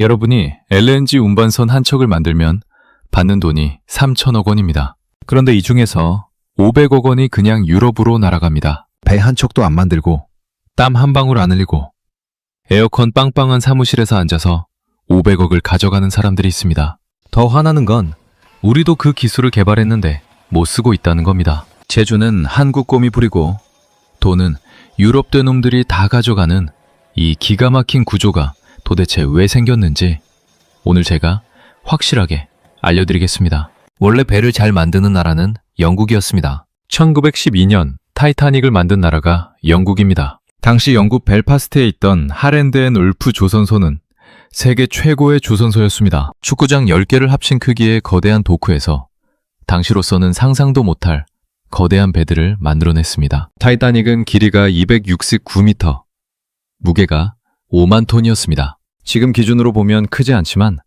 여러분이 LNG 운반선 한 척을 만들면 받는 돈이 3천억 원입니다. 그런데 이 중에서 500억 원이 그냥 유럽으로 날아갑니다. 배 한 척도 안 만들고 땀 한 방울 안 흘리고 에어컨 빵빵한 사무실에서 앉아서 500억을 가져가는 사람들이 있습니다. 더 화나는 건 우리도 그 기술을 개발했는데 못 쓰고 있다는 겁니다. 제주는 한국 곰이 부리고 돈은 유럽 된 놈들이 다 가져가는 이 기가 막힌 구조가 도대체 왜 생겼는지 오늘 제가 확실하게 알려드리겠습니다. 원래 배를 잘 만드는 나라는 영국이었습니다. 1912년 타이타닉을 만든 나라가 영국입니다. 당시 영국 벨파스트에 있던 하랜드 앤 울프 조선소는 세계 최고의 조선소였습니다. 축구장 10개를 합친 크기의 거대한 도크에서 당시로서는 상상도 못할 거대한 배들을 만들어냈습니다. 타이타닉은 길이가 269m, 무게가 5만 톤이었습니다. 지금 기준으로 보면 크지 않지만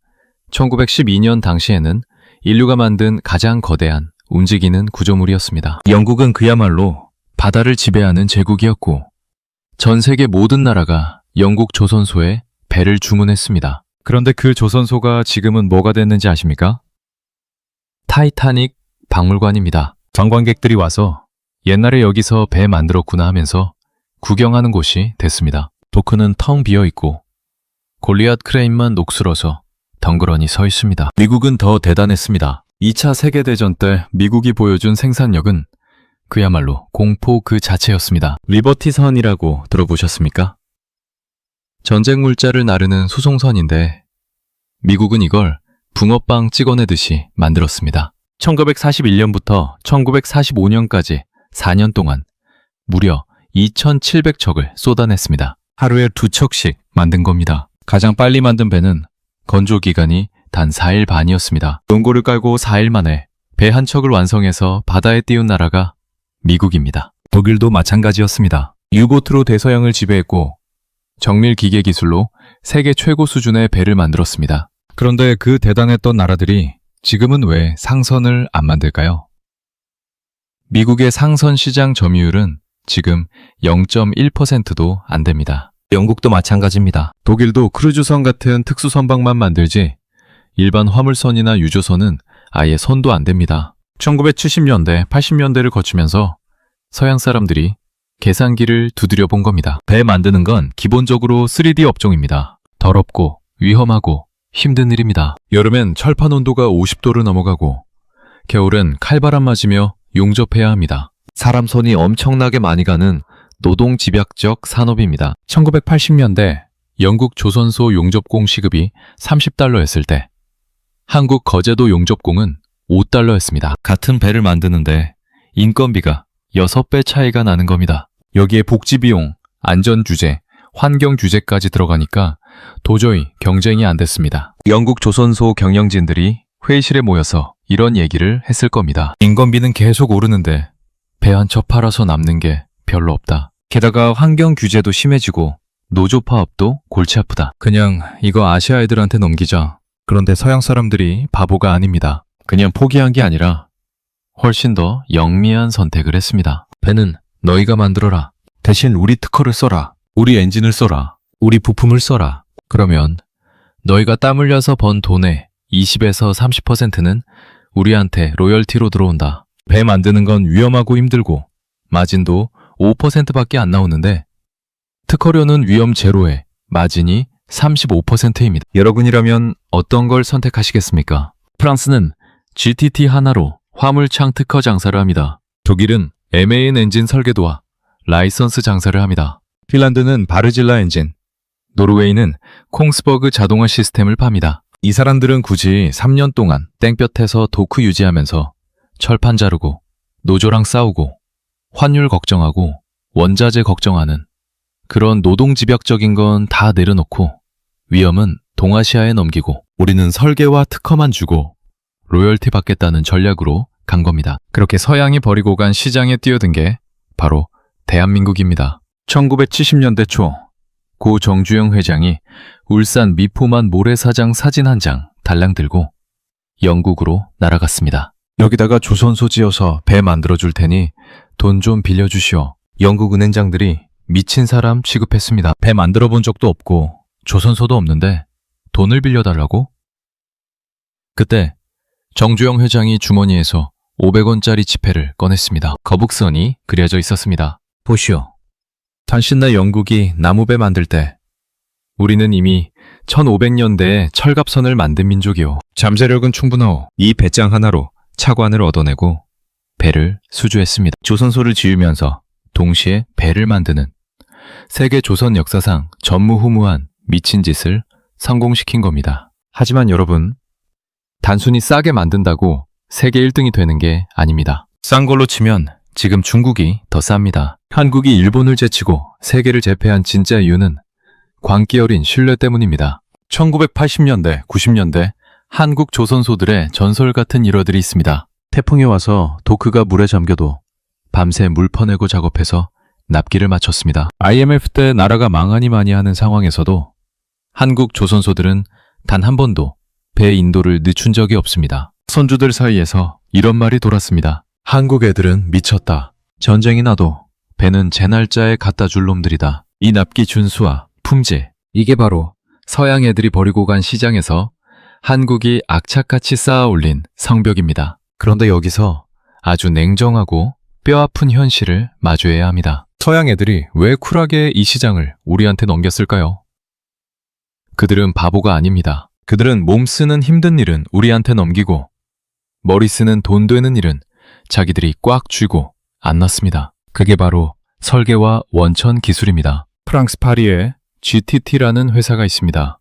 1912년 당시에는 인류가 만든 가장 거대한 움직이는 구조물이었습니다. 영국은 그야말로 바다를 지배하는 제국이었고 전 세계 모든 나라가 영국 조선소에 배를 주문했습니다. 그런데 그 조선소가 지금은 뭐가 됐는지 아십니까? 타이타닉 박물관입니다. 관광객들이 와서 옛날에 여기서 배 만들었구나 하면서 구경하는 곳이 됐습니다. 도크는 텅 비어 있고 골리앗 크레인만 녹슬어서 덩그러니 서 있습니다. 미국은 더 대단했습니다. 2차 세계대전 때 미국이 보여준 생산력은 그야말로 공포 그 자체였습니다. 리버티 선이라고 들어보셨습니까? 전쟁 물자를 나르는 수송선인데 미국은 이걸 붕어빵 찍어내듯이 만들었습니다. 1941년부터 1945년까지 4년 동안 무려 2,700척을 쏟아냈습니다. 하루에 두 척씩 만든 겁니다. 가장 빨리 만든 배는 건조 기간이 단 4일 반이었습니다. 연고를 깔고 4일 만에 배 한 척을 완성해서 바다에 띄운 나라가 미국입니다. 독일도 마찬가지였습니다. 유보트로 대서양을 지배했고 정밀 기계 기술로 세계 최고 수준의 배를 만들었습니다. 그런데 그 대단했던 나라들이 지금은 왜 상선을 안 만들까요? 미국의 상선 시장 점유율은 지금 0.1%도 안 됩니다. 영국도 마찬가지입니다. 독일도 크루즈선 같은 특수선박만 만들지 일반 화물선이나 유조선은 아예 선도 안 됩니다. 1970년대, 80년대를 거치면서 서양 사람들이 계산기를 두드려 본 겁니다. 배 만드는 건 기본적으로 3D 업종입니다. 더럽고 위험하고 힘든 일입니다. 여름엔 철판 온도가 50도를 넘어가고 겨울엔 칼바람 맞으며 용접해야 합니다. 사람 손이 엄청나게 많이 가는 노동 집약적 산업입니다. 1980년대 영국 조선소 용접공 시급이 30달러였을 때 한국 거제도 용접공은 5달러였습니다. 같은 배를 만드는데 인건비가 6배 차이가 나는 겁니다. 여기에 복지 비용, 안전 규제, 환경 규제까지 들어가니까 도저히 경쟁이 안 됐습니다. 영국 조선소 경영진들이 회의실에 모여서 이런 얘기를 했을 겁니다. 인건비는 계속 오르는데 배 한 척 팔아서 남는 게 별로 없다. 게다가 환경 규제도 심해지고 노조 파업도 골치 아프다. 그냥 이거 아시아 애들한테 넘기자. 그런데 서양 사람들이 바보가 아닙니다. 그냥 포기한 게 아니라 훨씬 더 영미한 선택을 했습니다. 배는 너희가 만들어라. 대신 우리 특허를 써라. 우리 엔진을 써라. 우리 부품을 써라. 그러면 너희가 땀 흘려서 번 돈의 20에서 30%는 우리한테 로열티로 들어온다. 배 만드는 건 위험하고 힘들고 마진도 5%밖에 안 나오는데 특허료는 위험 제로에 마진이 35%입니다. 여러분이라면 어떤 걸 선택하시겠습니까? 프랑스는 GTT 하나로 화물창 특허 장사를 합니다. 독일은 MAN 엔진 설계도와 라이선스 장사를 합니다. 핀란드는 바르질라 엔진, 노르웨이는 콩스버그 자동화 시스템을 팝니다. 이 사람들은 굳이 3년 동안 땡볕에서 도크 유지하면서 철판 자르고 노조랑 싸우고 환율 걱정하고 원자재 걱정하는 그런 노동 집약적인 건 다 내려놓고 위험은 동아시아에 넘기고 우리는 설계와 특허만 주고 로열티 받겠다는 전략으로 간 겁니다. 그렇게 서양이 버리고 간 시장에 뛰어든 게 바로 대한민국입니다. 1970년대 초 고 정주영 회장이 울산 미포만 모래사장 사진 한 장 달랑 들고 영국으로 날아갔습니다. 여기다가 조선소 지어서 배 만들어 줄 테니 돈 좀 빌려주시오. 영국 은행장들이 미친 사람 취급했습니다. 배 만들어 본 적도 없고 조선소도 없는데 돈을 빌려달라고? 그때 정주영 회장이 주머니에서 500원짜리 지폐를 꺼냈습니다. 거북선이 그려져 있었습니다. 보시오. 단신나 영국이 나무배 만들 때 우리는 이미 1500년대에 철갑선을 만든 민족이오. 잠재력은 충분하오. 이 배짱 하나로 차관을 얻어내고 배를 수주했습니다. 조선소를 지으면서 동시에 배를 만드는 세계 조선 역사상 전무후무한 미친 짓을 성공시킨 겁니다. 하지만 여러분, 단순히 싸게 만든다고 세계 1등이 되는 게 아닙니다. 싼 걸로 치면 지금 중국이 더 쌉니다. 한국이 일본을 제치고 세계를 제패한 진짜 이유는 광기 어린 신뢰 때문입니다. 1980년대, 90년대 한국 조선소들의 전설 같은 일화들이 있습니다. 태풍이 와서 도크가 물에 잠겨도 밤새 물 퍼내고 작업해서 납기를 마쳤습니다. IMF 때 나라가 망하니 마니 하는 상황에서도 한국 조선소들은 단 한 번도 배 인도를 늦춘 적이 없습니다. 선주들 사이에서 이런 말이 돌았습니다. 한국 애들은 미쳤다. 전쟁이 나도 배는 제 날짜에 갖다 줄 놈들이다. 이 납기 준수와 품질. 이게 바로 서양 애들이 버리고 간 시장에서 한국이 악착같이 쌓아 올린 성벽입니다. 그런데 여기서 아주 냉정하고 뼈아픈 현실을 마주해야 합니다. 서양 애들이 왜 쿨하게 이 시장을 우리한테 넘겼을까요? 그들은 바보가 아닙니다. 그들은 몸 쓰는 힘든 일은 우리한테 넘기고 머리 쓰는 돈 되는 일은 자기들이 꽉 쥐고 안 났습니다. 그게 바로 설계와 원천 기술입니다. 프랑스 파리에 GTT라는 회사가 있습니다.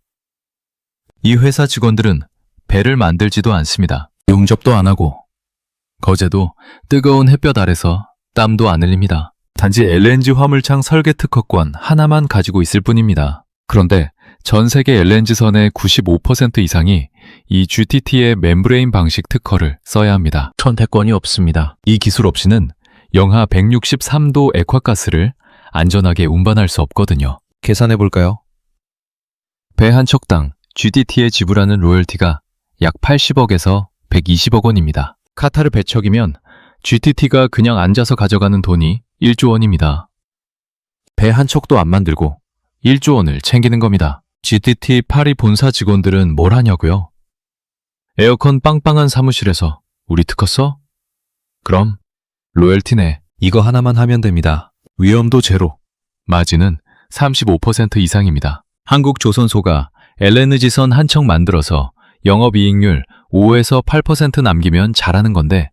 이 회사 직원들은 배를 만들지도 않습니다. 용접도 안 하고 거제도 뜨거운 햇볕 아래서 땀도 안 흘립니다. 단지 LNG 화물창 설계 특허권 하나만 가지고 있을 뿐입니다. 그런데 전 세계 LNG선의 95% 이상이 이 GTT의 멤브레인 방식 특허를 써야 합니다. 선택권이 없습니다. 이 기술 없이는 영하 163도 액화가스를 안전하게 운반할 수 없거든요. 계산해 볼까요? 배 한 척당 GTT에 지불하는 로열티가 약 80억에서 120억 원입니다. 카타르 배척이면 GTT가 그냥 앉아서 가져가는 돈이 1조 원입니다. 배 한 척도 안 만들고 1조 원을 챙기는 겁니다. GTT 파리 본사 직원들은 뭘 하냐고요? 에어컨 빵빵한 사무실에서 우리 특허 써? 그럼 로열티네 이거 하나만 하면 됩니다. 위험도 제로. 마진은 35% 이상입니다. 한국 조선소가 LNG선 한 척 만들어서 영업이익률 5에서 8% 남기면 잘하는 건데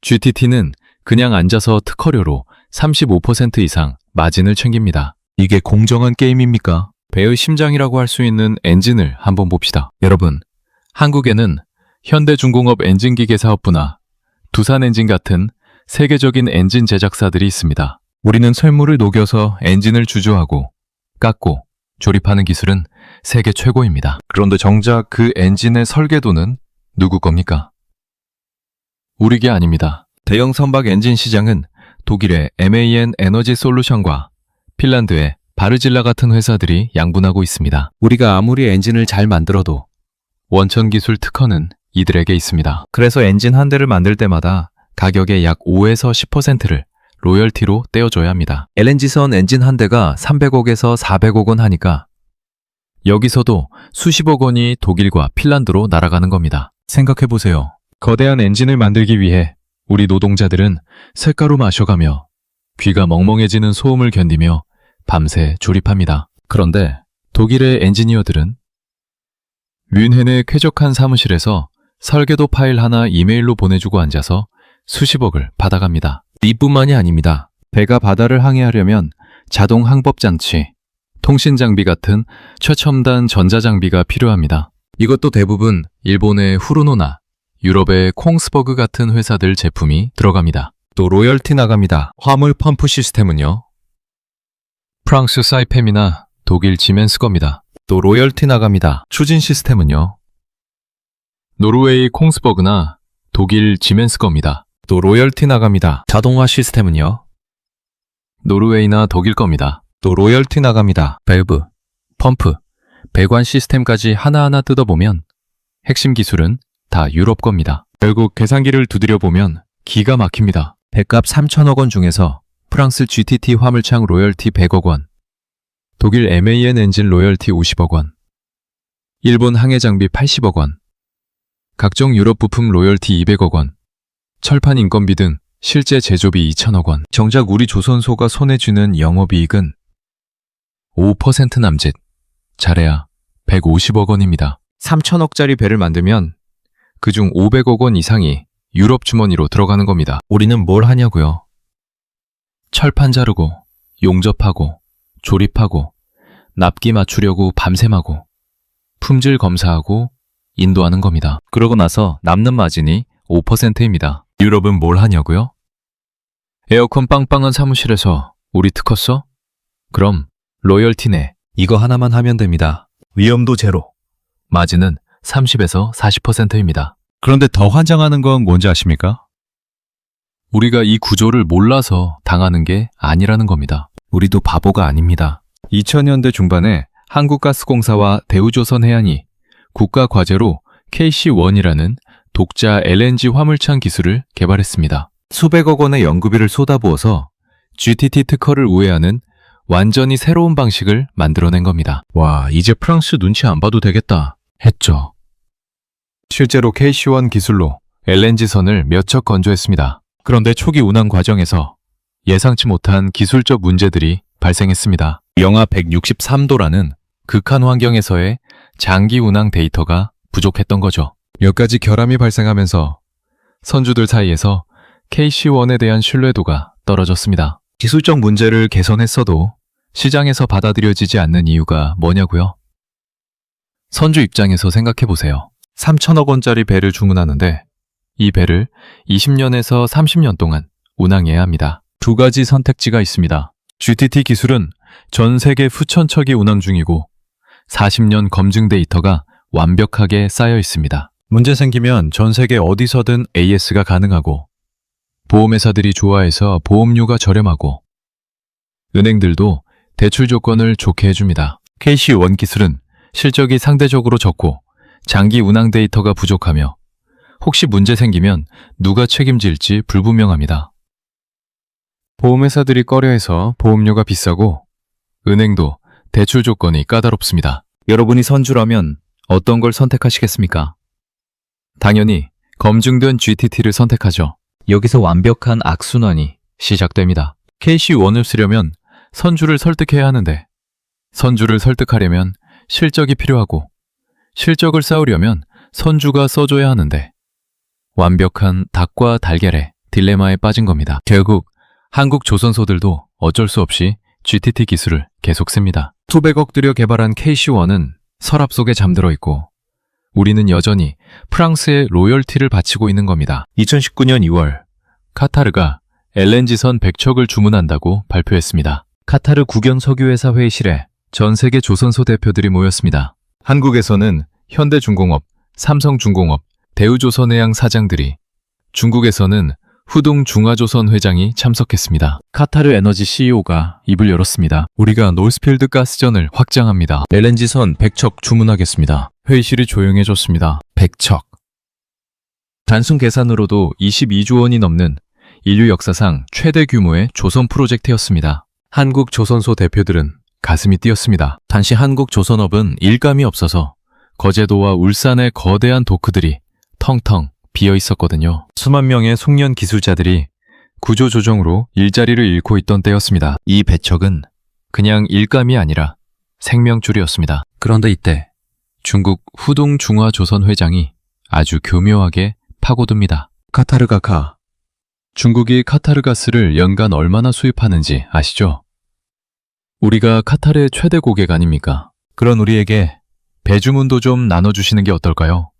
GTT는 그냥 앉아서 특허료로 35% 이상 마진을 챙깁니다. 이게 공정한 게임입니까? 배의 심장이라고 할 수 있는 엔진을 한번 봅시다. 여러분, 한국에는 현대중공업 엔진기계 사업부나 두산엔진 같은 세계적인 엔진 제작사들이 있습니다. 우리는 쇠물을 녹여서 엔진을 주조하고 깎고 조립하는 기술은 세계 최고입니다. 그런데 정작 그 엔진의 설계도는 누구 겁니까? 우리 게 아닙니다. 대형 선박 엔진 시장은 독일의 MAN 에너지 솔루션과 핀란드의 바르질라 같은 회사들이 양분하고 있습니다. 우리가 아무리 엔진을 잘 만들어도 원천 기술 특허는 이들에게 있습니다. 그래서 엔진 한 대를 만들 때마다 가격의 약 5에서 10%를 로열티로 떼어줘야 합니다. LNG선 엔진 한 대가 300억에서 400억 원 하니까 여기서도 수십억 원이 독일과 핀란드로 날아가는 겁니다. 생각해보세요. 거대한 엔진을 만들기 위해 우리 노동자들은 쇳가루 마셔가며 귀가 멍멍해지는 소음을 견디며 밤새 조립합니다. 그런데 독일의 엔지니어들은 뮌헨의 쾌적한 사무실에서 설계도 파일 하나 이메일로 보내주고 앉아서 수십억을 받아갑니다. 이뿐만이 아닙니다. 배가 바다를 항해하려면 자동 항법 장치, 통신 장비 같은 최첨단 전자 장비가 필요합니다. 이것도 대부분 일본의 후르노나 유럽의 콩스버그 같은 회사들 제품이 들어갑니다. 또 로열티 나갑니다. 화물 펌프 시스템은요. 프랑스 사이팸이나 독일 지멘스 겁니다. 또 로열티 나갑니다. 추진 시스템은요. 노르웨이 콩스버그나 독일 지멘스 겁니다. 또 로열티 나갑니다. 자동화 시스템은요. 노르웨이나 독일 겁니다. 또 로열티 나갑니다. 밸브, 펌프, 배관 시스템까지 하나하나 뜯어보면 핵심 기술은 다 유럽 겁니다. 결국 계산기를 두드려 보면 기가 막힙니다. 배값 3천억 원 중에서 프랑스 GTT 화물창 로열티 100억 원, 독일 MAN 엔진 로열티 50억 원, 일본 항해 장비 80억 원, 각종 유럽 부품 로열티 200억 원, 철판 인건비 등 실제 제조비 2천억 원. 정작 우리 조선소가 손에 쥐는 영업이익은 5% 남짓, 잘해야 150억 원입니다. 3천억짜리 배를 만들면 그중 500억 원 이상이 유럽 주머니로 들어가는 겁니다. 우리는 뭘 하냐고요? 철판 자르고, 용접하고, 조립하고, 납기 맞추려고 밤샘하고, 품질 검사하고, 인도하는 겁니다. 그러고 나서 남는 마진이 5%입니다. 유럽은 뭘 하냐고요? 에어컨 빵빵한 사무실에서 우리 특허 써? 그럼 로열티 내 이거 하나만 하면 됩니다. 위험도 제로. 마진은 30에서 40%입니다. 그런데 더 환장하는 건 뭔지 아십니까? 우리가 이 구조를 몰라서 당하는 게 아니라는 겁니다. 우리도 바보가 아닙니다. 2000년대 중반에 한국가스공사와 대우조선 해안이 국가 과제로 KC1이라는 독자 LNG 화물창 기술을 개발했습니다. 수백억 원의 연구비를 쏟아부어서 GTT 특허를 우회하는 완전히 새로운 방식을 만들어낸 겁니다. 와, 이제 프랑스 눈치 안 봐도 되겠다. 했죠. 실제로 KC1 기술로 LNG선을 몇 척 건조했습니다. 그런데 초기 운항 과정에서 예상치 못한 기술적 문제들이 발생했습니다. 영하 163도라는 극한 환경에서의 장기 운항 데이터가 부족했던 거죠. 몇 가지 결함이 발생하면서 선주들 사이에서 KC1에 대한 신뢰도가 떨어졌습니다. 기술적 문제를 개선했어도 시장에서 받아들여지지 않는 이유가 뭐냐고요? 선주 입장에서 생각해 보세요. 3천억 원짜리 배를 주문하는데 이 배를 20년에서 30년 동안 운항해야 합니다. 두 가지 선택지가 있습니다. GTT 기술은 전 세계 후천 척이 운항 중이고 40년 검증 데이터가 완벽하게 쌓여 있습니다. 문제 생기면 전 세계 어디서든 AS가 가능하고 보험회사들이 좋아해서 보험료가 저렴하고 은행들도 대출 조건을 좋게 해줍니다. KC1 기술은 실적이 상대적으로 적고 장기 운항 데이터가 부족하며 혹시 문제 생기면 누가 책임질지 불분명합니다. 보험회사들이 꺼려해서 보험료가 비싸고 은행도 대출 조건이 까다롭습니다. 여러분이 선주라면 어떤 걸 선택하시겠습니까? 당연히 검증된 GTT를 선택하죠. 여기서 완벽한 악순환이 시작됩니다. KC1을 쓰려면 선주를 설득해야 하는데 선주를 설득하려면 실적이 필요하고 실적을 쌓으려면 선주가 써줘야 하는데 완벽한 닭과 달걀의 딜레마에 빠진 겁니다. 결국 한국 조선소들도 어쩔 수 없이 GTT 기술을 계속 씁니다. 수백억 들여 개발한 KC1은 서랍 속에 잠들어 있고 우리는 여전히 프랑스의 로열티를 바치고 있는 겁니다. 2019년 2월 카타르가 LNG선 100척을 주문한다고 발표했습니다. 카타르 국영 석유회사 회의실에 전 세계 조선소 대표들이 모였습니다. 한국에서는 현대중공업, 삼성중공업, 대우조선해양 사장들이, 중국에서는 후동 중화조선 회장이 참석했습니다. 카타르 에너지 CEO가 입을 열었습니다. 우리가 노스필드 가스전을 확장합니다. LNG선 100척 주문하겠습니다. 회의실이 조용해졌습니다. 100척. 단순 계산으로도 22조 원이 넘는 인류 역사상 최대 규모의 조선 프로젝트였습니다. 한국 조선소 대표들은 가슴이 뛰었습니다. 당시 한국 조선업은 일감이 없어서 거제도와 울산의 거대한 도크들이 텅텅 비어 있었거든요. 수만 명의 숙련 기술자들이 구조 조정으로 일자리를 잃고 있던 때였습니다. 이 배척은 그냥 일감이 아니라 생명줄이었습니다. 그런데 이때 중국 후동 중화조선 회장이 아주 교묘하게 파고듭니다. 카타르가카. 중국이 카타르 가스를 연간 얼마나 수입하는지 아시죠? 우리가 카타르의 최대 고객 아닙니까? 그런 우리에게 배주문도 좀 나눠주시는 게 어떨까요?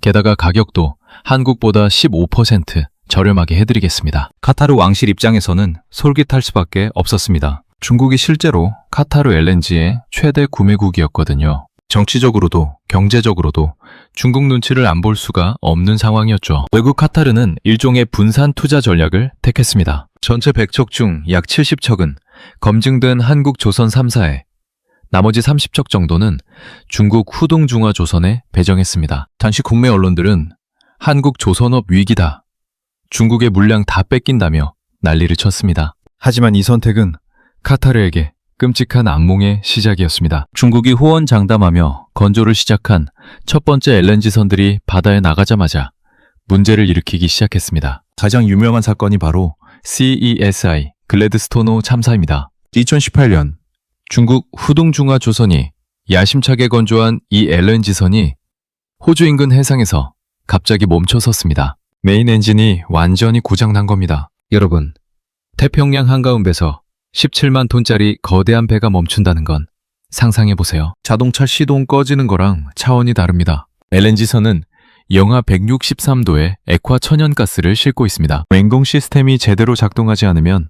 게다가 가격도 한국보다 15% 저렴하게 해드리겠습니다. 카타르 왕실 입장에서는 솔깃할 수밖에 없었습니다. 중국이 실제로 카타르 LNG의 최대 구매국이었거든요. 정치적으로도 경제적으로도 중국 눈치를 안 볼 수가 없는 상황이었죠. 외국 카타르는 일종의 분산 투자 전략을 택했습니다. 전체 100척 중 약 70척은 검증된 한국 조선 3사에 나머지 30척 정도는 중국 후동중화 조선에 배정했습니다. 당시 국내 언론들은 한국 조선업 위기다. 중국의 물량 다 뺏긴다며 난리를 쳤습니다. 하지만 이 선택은 카타르에게 끔찍한 악몽의 시작이었습니다. 중국이 호언장담하며 건조를 시작한 첫 번째 LNG선들이 바다에 나가자마자 문제를 일으키기 시작했습니다. 가장 유명한 사건이 바로 CESI 글래드스토노 참사입니다. 2018년 중국 후둥중화 조선이 야심차게 건조한 이 LNG선이 호주 인근 해상에서 갑자기 멈춰 섰습니다. 메인 엔진이 완전히 고장난 겁니다. 여러분, 태평양 한가운데서 17만 톤짜리 거대한 배가 멈춘다는 건 상상해 보세요. 자동차 시동 꺼지는 거랑 차원이 다릅니다. LNG선은 영하 163도의 액화 천연가스를 싣고 있습니다. 냉동 시스템이 제대로 작동하지 않으면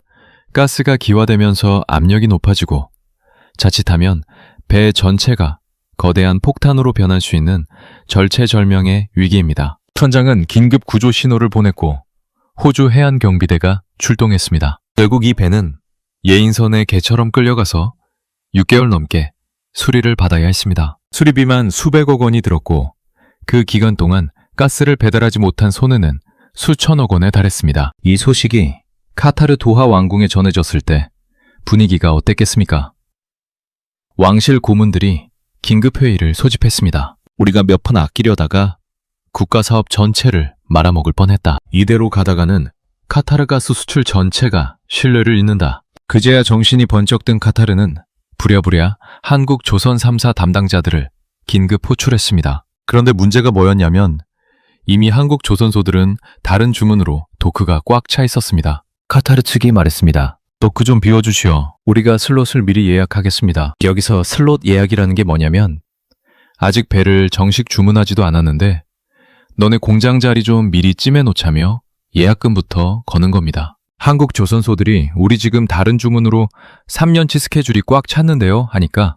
가스가 기화되면서 압력이 높아지고 자칫하면 배 전체가 거대한 폭탄으로 변할 수 있는 절체절명의 위기입니다. 천장은 긴급 구조 신호를 보냈고 호주 해안 경비대가 출동했습니다. 결국 이 배는 예인선의 개처럼 끌려가서 6개월 넘게 수리를 받아야 했습니다. 수리비만 수백억 원이 들었고 그 기간 동안 가스를 배달하지 못한 손해는 수천억 원에 달했습니다. 이 소식이 카타르 도하 왕궁에 전해졌을 때 분위기가 어땠겠습니까? 왕실 고문들이 긴급회의를 소집했습니다. 우리가 몇푼 아끼려다가 국가 사업 전체를 말아먹을 뻔했다. 이대로 가다가는 카타르 가스 수출 전체가 신뢰를 잃는다. 그제야 정신이 번쩍 든 카타르는 부랴부랴 한국 조선 3사 담당자들을 긴급 호출했습니다. 그런데 문제가 뭐였냐면 이미 한국 조선소들은 다른 주문으로 도크가 꽉 차 있었습니다. 카타르 측이 말했습니다. 도크 좀 비워주시오. 우리가 슬롯을 미리 예약하겠습니다. 여기서 슬롯 예약이라는 게 뭐냐면 아직 배를 정식 주문하지도 않았는데 너네 공장 자리 좀 미리 찜해 놓자며 예약금부터 거는 겁니다. 한국 조선소들이 우리 지금 다른 주문으로 3년치 스케줄이 꽉 찼는데요 하니까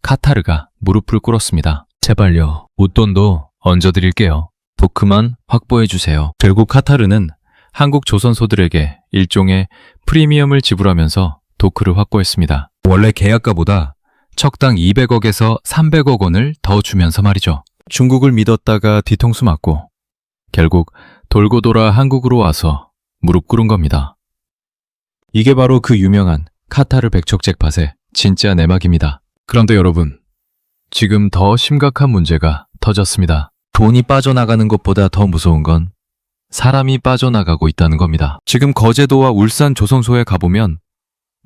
카타르가 무릎을 꿇었습니다. 제발요. 웃돈도 얹어드릴게요. 도크만 확보해주세요. 결국 카타르는 한국 조선소들에게 일종의 프리미엄을 지불하면서 도크를 확보했습니다. 원래 계약가보다 척당 200억에서 300억 원을 더 주면서 말이죠. 중국을 믿었다가 뒤통수 맞고 결국 돌고 돌아 한국으로 와서 무릎 꿇은 겁니다. 이게 바로 그 유명한 카타르 백척 잭팟의 진짜 내막입니다. 그런데 여러분, 지금 더 심각한 문제가 터졌습니다. 돈이 빠져나가는 것보다 더 무서운 건 사람이 빠져나가고 있다는 겁니다. 지금 거제도와 울산 조선소에 가보면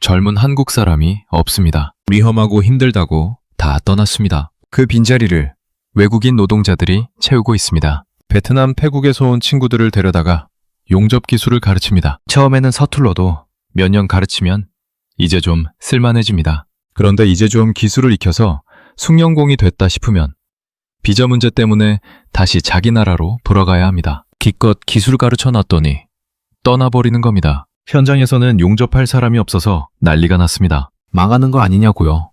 젊은 한국 사람이 없습니다. 위험하고 힘들다고 다 떠났습니다. 그 빈자리를 외국인 노동자들이 채우고 있습니다. 베트남 태국에서 온 친구들을 데려다가 용접 기술을 가르칩니다. 처음에는 서툴러도 몇 년 가르치면 이제 좀 쓸만해집니다. 그런데 이제 좀 기술을 익혀서 숙련공이 됐다 싶으면 비자 문제 때문에 다시 자기 나라로 돌아가야 합니다. 기껏 기술 가르쳐 놨더니 떠나버리는 겁니다. 현장에서는 용접할 사람이 없어서 난리가 났습니다. 망하는 거 아니냐고요.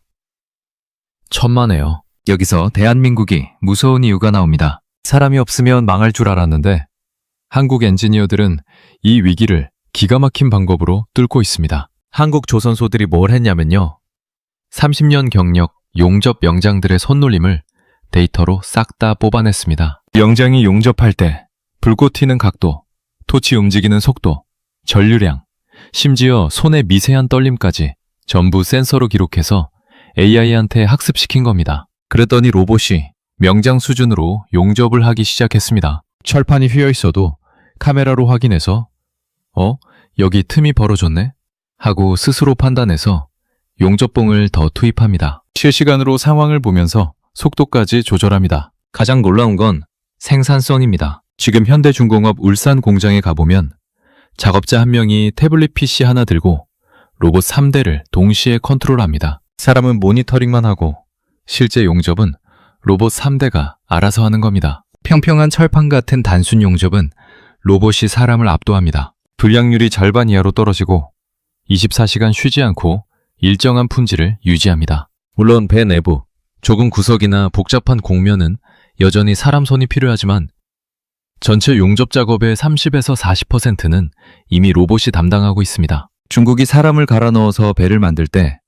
천만에요. 여기서 대한민국이 무서운 이유가 나옵니다. 사람이 없으면 망할 줄 알았는데 한국 엔지니어들은 이 위기를 기가 막힌 방법으로 뚫고 있습니다. 한국 조선소들이 뭘 했냐면요. 30년 경력 용접 명장들의 손놀림을 데이터로 싹 다 뽑아냈습니다. 명장이 용접할 때 불꽃 튀는 각도, 토치 움직이는 속도, 전류량, 심지어 손의 미세한 떨림까지 전부 센서로 기록해서 AI한테 학습시킨 겁니다. 그랬더니 로봇이 명장 수준으로 용접을 하기 시작했습니다. 철판이 휘어 있어도 카메라로 확인해서 어? 여기 틈이 벌어졌네? 하고 스스로 판단해서 용접봉을 더 투입합니다. 실시간으로 상황을 보면서 속도까지 조절합니다. 가장 놀라운 건 생산성입니다. 지금 현대중공업 울산 공장에 가보면 작업자 한 명이 태블릿 PC 하나 들고 로봇 3대를 동시에 컨트롤합니다. 사람은 모니터링만 하고 실제 용접은 로봇 3대가 알아서 하는 겁니다. 평평한 철판 같은 단순 용접은 로봇이 사람을 압도합니다. 불량률이 절반 이하로 떨어지고 24시간 쉬지 않고 일정한 품질을 유지합니다. 물론 배 내부, 좁은 구석이나 복잡한 공면은 여전히 사람 손이 필요하지만 전체 용접 작업의 30에서 40%는 이미 로봇이 담당하고 있습니다. 중국이 사람을 갈아 넣어서 배를 만들 때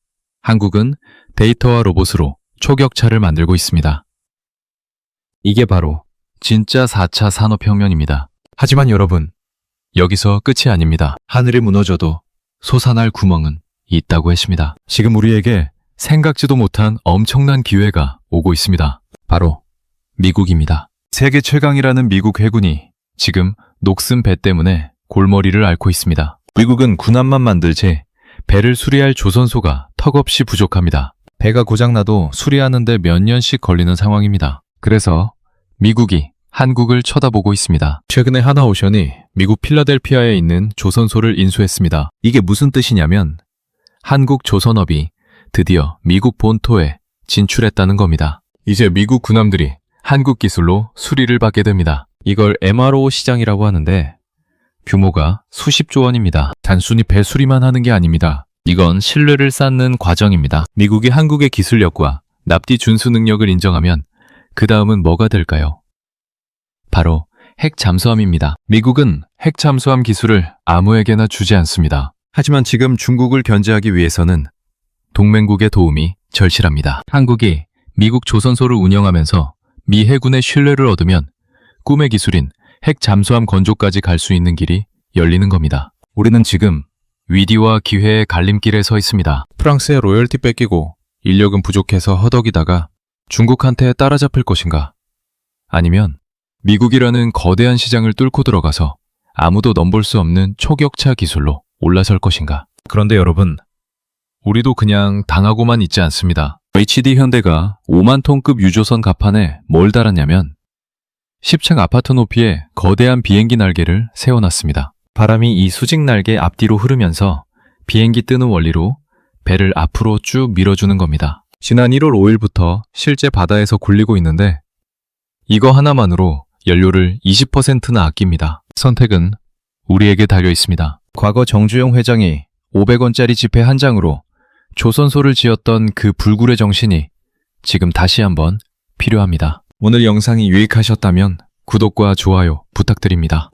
한국은 데이터와 로봇으로 초격차를 만들고 있습니다. 이게 바로 진짜 4차 산업혁명입니다. 하지만 여러분, 여기서 끝이 아닙니다. 하늘이 무너져도 솟아날 구멍은 있다고 했습니다. 지금 우리에게 생각지도 못한 엄청난 기회가 오고 있습니다. 바로 미국입니다. 세계 최강이라는 미국 해군이 지금 녹슨 배 때문에 골머리를 앓고 있습니다. 미국은 군함만 만들지 배를 수리할 조선소가 턱없이 부족합니다. 배가 고장나도 수리하는데 몇 년씩 걸리는 상황입니다. 그래서 미국이 한국을 쳐다보고 있습니다. 최근에 하나오션이 미국 필라델피아에 있는 조선소를 인수했습니다. 이게 무슨 뜻이냐면 한국 조선업이 드디어 미국 본토에 진출했다는 겁니다. 이제 미국 군함들이 한국 기술로 수리를 받게 됩니다. 이걸 MRO 시장이라고 하는데 규모가 수십조 원입니다. 단순히 배 수리만 하는 게 아닙니다. 이건 신뢰를 쌓는 과정입니다. 미국이 한국의 기술력과 납디 준수 능력을 인정하면 그 다음은 뭐가 될까요? 바로 핵 잠수함입니다. 미국은 핵 잠수함 기술을 아무에게나 주지 않습니다. 하지만 지금 중국을 견제하기 위해서는 동맹국의 도움이 절실합니다. 한국이 미국 조선소를 운영하면서 미 해군의 신뢰를 얻으면 꿈의 기술인 핵 잠수함 건조까지 갈 수 있는 길이 열리는 겁니다. 우리는 지금 위기와 기회의 갈림길에 서 있습니다. 프랑스의 로열티 뺏기고 인력은 부족해서 허덕이다가 중국한테 따라잡힐 것인가? 아니면 미국이라는 거대한 시장을 뚫고 들어가서 아무도 넘볼 수 없는 초격차 기술로 올라설 것인가? 그런데 여러분, 우리도 그냥 당하고만 있지 않습니다. HD 현대가 5만 톤급 유조선 갑판에 뭘 달았냐면 10층 아파트 높이의 거대한 비행기 날개를 세워놨습니다. 바람이 이 수직 날개 앞뒤로 흐르면서 비행기 뜨는 원리로 배를 앞으로 쭉 밀어주는 겁니다. 지난 1월 5일부터 실제 바다에서 굴리고 있는데 이거 하나만으로 연료를 20%나 아낍니다. 선택은 우리에게 달려 있습니다. 과거 정주영 회장이 500원짜리 지폐 한 장으로 조선소를 지었던 그 불굴의 정신이 지금 다시 한번 필요합니다. 오늘 영상이 유익하셨다면 구독과 좋아요 부탁드립니다.